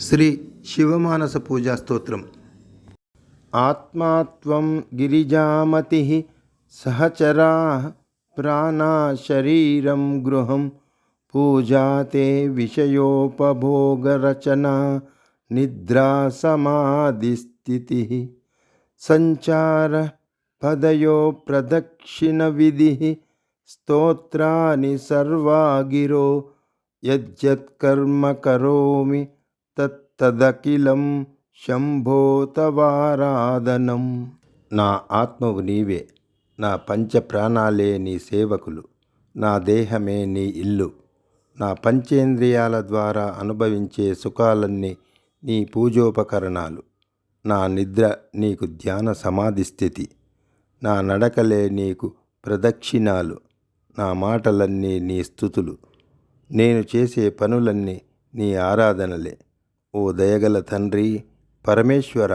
శ్రీ శివమానస పూజా స్తోత్రం ఆత్మాత్వం గిరిజామతి సహచరా ప్రాణా శరీరం గృహం పూజాతే విషయోపభోగరచన నిద్రా సమాధిస్థితి సంచార పదయో ప్రదక్షిణ విధి స్తోత్రాని సర్వా గిరో యజ్జత్కర్మ కరోమి తత్తదఖిలం శంభో తవారాధనం నా ఆత్మవు నీవే నా పంచ ప్రాణాలే నీ సేవకులు నా దేహమే నీ ఇల్లు. నా పంచేంద్రియాల ద్వారా అనుభవించే సుఖాలన్నీ నీ పూజోపకరణాలు. నా నిద్ర నీకు ధ్యాన సమాధి స్థితి. నా నడకలే నీకు ప్రదక్షిణాలు. నా మాటలన్నీ నీ స్థుతులు. నేను చేసే పనులన్నీ నీ ఆరాధనలే. ఓ దయగల తండ్రి పరమేశ్వర